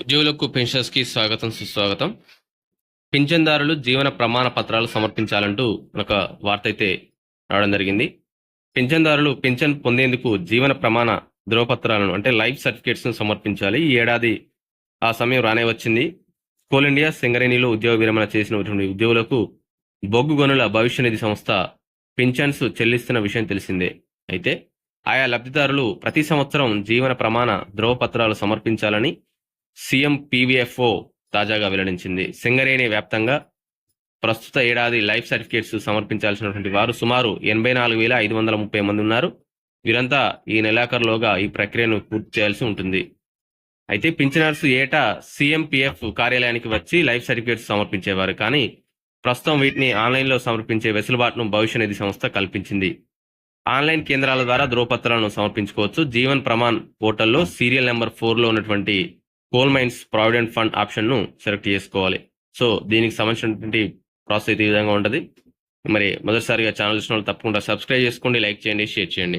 ఉద్యోగులకు పెన్షన్స్కి స్వాగతం సుస్వాగతం. పింఛన్దారులు జీవన ప్రమాణ పత్రాలు సమర్పించాలంటూ ఒక వార్త అయితే రావడం జరిగింది. పింఛన్దారులు పింఛన్ పొందేందుకు జీవన ప్రమాణ ధ్రువపత్రాలను అంటే లైఫ్ సర్టిఫికేట్స్ను సమర్పించాలి. ఈ ఏడాది ఆ సమయం రానే వచ్చింది. కోల్ ఇండియా సింగరేణిలో ఉద్యోగ విరమణ చేసినటువంటి ఉద్యోగులకు బొగ్గు గనుల భవిష్య నిధి సంస్థ పింఛన్స్ చెల్లిస్తున్న విషయం తెలిసిందే. అయితే ఆయా లబ్ధిదారులు ప్రతి సంవత్సరం జీవన ప్రమాణ ధ్రువపత్రాలు సమర్పించాలని సీఎం పీవీఎఫ్ఓ తాజాగా వెల్లడించింది. సింగరేణి వ్యాప్తంగా ప్రస్తుత ఏడాది లైఫ్ సర్టిఫికేట్స్ సమర్పించాల్సినటువంటి వారు సుమారు ఎనభై నాలుగు వేల ఐదు వందల ముప్పై మంది ఉన్నారు. వీరంతా ఈ నెలాఖరులోగా ఈ ప్రక్రియను పూర్తి చేయాల్సి ఉంటుంది. అయితే పింఛనర్స్ ఏటా సీఎంపీఎఫ్ కార్యాలయానికి వచ్చి లైఫ్ సర్టిఫికేట్స్ సమర్పించేవారు. కానీ ప్రస్తుతం వీటిని ఆన్లైన్లో సమర్పించే వెసులుబాటును భవిష్య నిధి సంస్థ కల్పించింది. ఆన్లైన్ కేంద్రాల ద్వారా ధ్రువపత్రాలను సమర్పించుకోవచ్చు. జీవన్ ప్రమాణ్ పోర్టల్లో సీరియల్ నెంబర్ ఫోర్లో ఉన్నటువంటి కోల్ మైన్స్ ప్రావిడెంట్ ఫండ్ ఆప్షన్ను సెలెక్ట్ చేసుకోవాలి. సో దీనికి సంబంధించినటువంటి ప్రాసెస్ అయితే ఈ విధంగా ఉంటుంది? మరి మొదటిసారిగా ఛానల్ చూసిన వాళ్ళు తప్పకుండా సబ్స్క్రైబ్ చేసుకోండి లైక్ చేయండి షేర్ చేయండి.